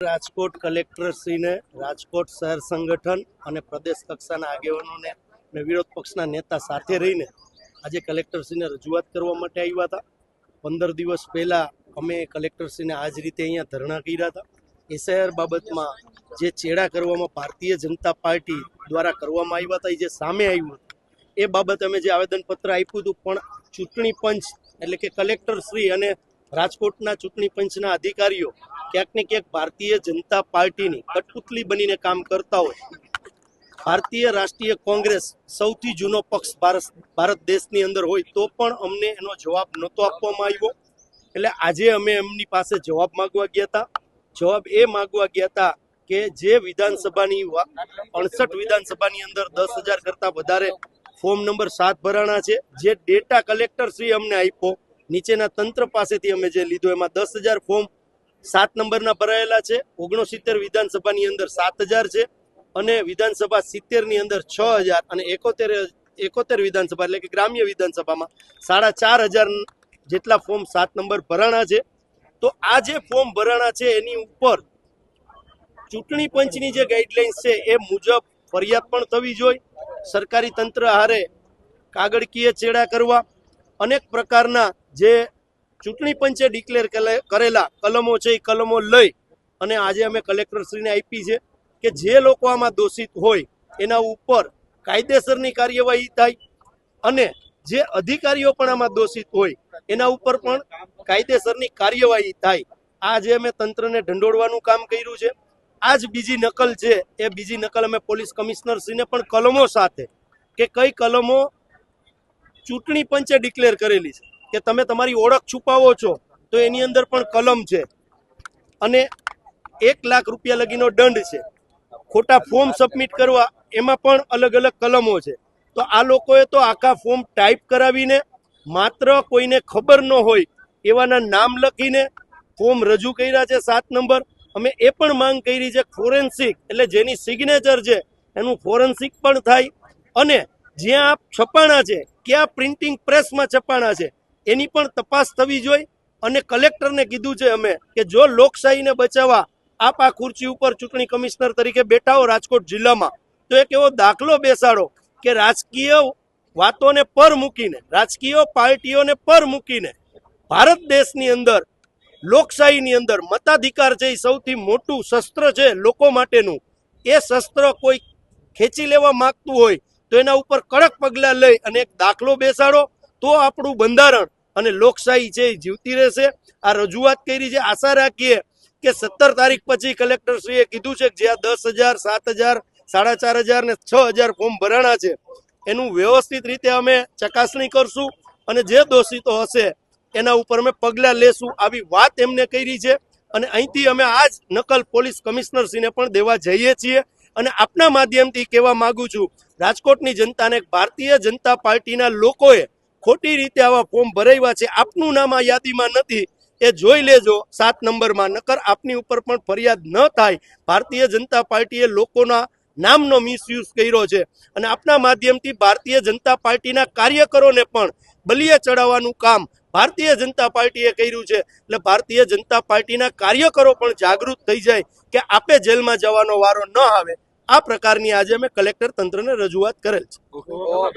રાજકોટ કલેક્ટરશ્રીને રાજકોટ શહેર સંગઠન અને પ્રદેશ કક્ષાના આગેવાનોને અને વિરોધ પક્ષના નેતા સાથે રહીને આજે કલેક્ટરશ્રીને રજૂઆત કરવા માટે આવ્યા હતા. પંદર દિવસ પહેલા અમે કલેક્ટરશ્રીને આ જ રીતે અહીંયા ધરણા કર્યા હતા. એસઆઈઆર બાબતમાં જે ચેડા કરવામાં ભારતીય જનતા પાર્ટી દ્વારા કરવામાં આવ્યા હતા, એ જે સામે આવ્યું એ બાબતે અમે જે આવેદનપત્ર આપ્યું હતું, પણ ચૂંટણી પંચ એટલે કે કલેક્ટરશ્રી અને રાજકોટના ચૂંટણી પંચના અધિકારીઓ ક્યાંક ને ક્યાંક ભારતીય જનતા પાર્ટીની કટપુતલી બનીને કામ કરતા હોય ભારતીય રાષ્ટ્રીય કોંગ્રેસ સૌથી જૂનો પક્ષ ભારત દેશની અંદર હોય તો પણ અમને એનો જવાબ નહોતો આપવામાં આવ્યો. એટલે આજે અમે એમની પાસે જવાબ માગવા ગયા હતા. જવાબ એ માગવા ગયા હતા કે જે વિધાનસભાની અડસઠ વિધાનસભાની અંદર દસ હજાર કરતાં વધારે ફોર્મ નંબર સાત ભરાણા છે. જે ડેટા કલેક્ટર શ્રી અમને આપ્યો. નીચેના તંત્ર પાસેથી અમે જે લીધો, એમાં દસ હજાર ફોર્મ સાત નંબરના ભરાયેલા છે. ઓગણસિત્તેર વિધાનસભાની અંદર સાત હજાર છે અને વિધાનસભા સિત્તેરની અંદર છ હજાર અને એકોતેર એકોતેર વિધાનસભા એટલે કે ગ્રામ્ય વિધાનસભામાં સાડા ચાર હજાર જેટલા ફોર્મ સાત નંબર ભરાણા છે. તો આ જે ફોર્મ ભરાણા છે એની ઉપર ચૂંટણી પંચની જે ગાઈડલાઇન્સ છે એ મુજબ ફરિયાદ પણ થવી જોઈએ. સરકારી તંત્ર હારે કાગળકીય ચેડા કરવા અનેક પ્રકારના જે ચૂંટણી પંચે ડિક્લેર કરેલા કલમો છે એ કલમો લઈ અને આજે અમે કલેક્ટરશ્રીને આપી છે કે જે લોકો આમાં દોષિત હોય એના ઉપર કાયદેસરની કાર્યવાહી થાય અને જે અધિકારીઓ પણ આમાં દોષિત હોય એના ઉપર પણ કાયદેસરની કાર્યવાહી થાય. આ જે અમે તંત્રને ઢંઢોળવાનું કામ કર્યું છે. આ જ બીજી નકલ છે, એ બીજી નકલ અમે પોલીસ કમિશનરશ્રીને પણ કલમો સાથે કે કઈ કલમો ચૂંટણી પંચે ડિક્લેર કરેલી છે. કે તમે તમારી ઓળખ છુપાવો છો, તો એની અંદર પણ કલમ છે. અને એક લાખ રૂપિયા લગીનો દંડ છે. ખોટા ફોર્મ સબમિટ કરવા, એમાં પણ અલગ અલગ કલમો છે. તો આ લોકોએ તો આખા ફોર્મ ટાઈપ કરાવીને, માત્ર કોઈને ખબર ન હોય, એવાના નામ લખીને ફોર્મ રજૂ કર્યા છે સાત નંબર. અમે એ પણ માંગ કરી છે, ફોરેન્સિક, એટલે જેની સિગ્નેચર છે, એનું ફોરેન્સિક પણ થાય. અને જ્યાં છપાણા છે, ક્યાં પ્રિન્ટિંગ પ્રેસમાં છપાણા છે એની પણ તપાસ થવી જોઈએ. અને કલેક્ટરને કીધું છે અમે કે જો લોકશાહીને બચાવવા આપ આ ખુરશી ઉપર ચૂંટણી કમિશનર તરીકે બેઠા હો રાજકોટ જિલ્લામાં, તો એક એવો દાખલો બેસાડો કે રાજકીય વાતોને પર મૂકીને, રાજકીય પાર્ટીઓને પર મૂકીને, ભારત દેશની અંદર, લોકશાહીની અંદર મતાધિકાર છે એ સૌથી મોટું શસ્ત્ર છે લોકો માટેનું. એ શસ્ત્ર કોઈ ખેંચી લેવા માંગતું હોય તો એના ઉપર કડક પગલાં લઈ અને એક દાખલો બેસાડો. તો આપણું બંધારણ અને લોકશાહી છે એ જીવતી રહેશે, આ રજૂઆત કરી છે આશા રાખીએ કે સત્તર તારીખ પછી કલેક્ટરશ્રીએ કીધું છે કે જે આ દસ હજાર, સાત હજાર, સાડા ચાર હજાર ને છ હજાર ફોર્મ ભરાણા છે, એનું વ્યવસ્થિત રીતે અમે ચકાસણી કરશું અને જે દોષિતો હશે એના ઉપર અમે પગલાં લેશું આવી વાત એમને કરી છે. અને અહીંથી અમે આ જ નકલ પોલીસ કમિશનરશ્રીને પણ દેવા જઈએ છીએ અને આપના માધ્યમથી કહેવા માગું છું, રાજકોટની જનતાને ભારતીય જનતા પાર્ટીના લોકોએ ખોટી રીતે આવા ફોર્મ ભરાવ્યા છે. આપનું નામ આ યાદીમાં નથી. એ જોઈ લેજો. સાત નંબરમાં. નકર આપની ઉપર પણ ફરિયાદ ન થાય. ભારતીય જનતા પાર્ટીએ લોકોના નામનો મિસયુઝ કર્યો છે. અને આપના માધ્યમથી ભારતીય જનતા પાર્ટીના કાર્યકરોને પણ બલિયા ચડાવવાનું કામ ભારતીય જનતા પાર્ટીએ કર્યું છે. એટલે ભારતીય જનતા પાર્ટીના કાર્યકરો પણ જાગૃત થઈ જાય કે આપે જેલમાં જવાનો વારો ન આવે. આ પ્રકારની આજે અમે કલેક્ટર તંત્રને રજૂઆત કરેલ છે.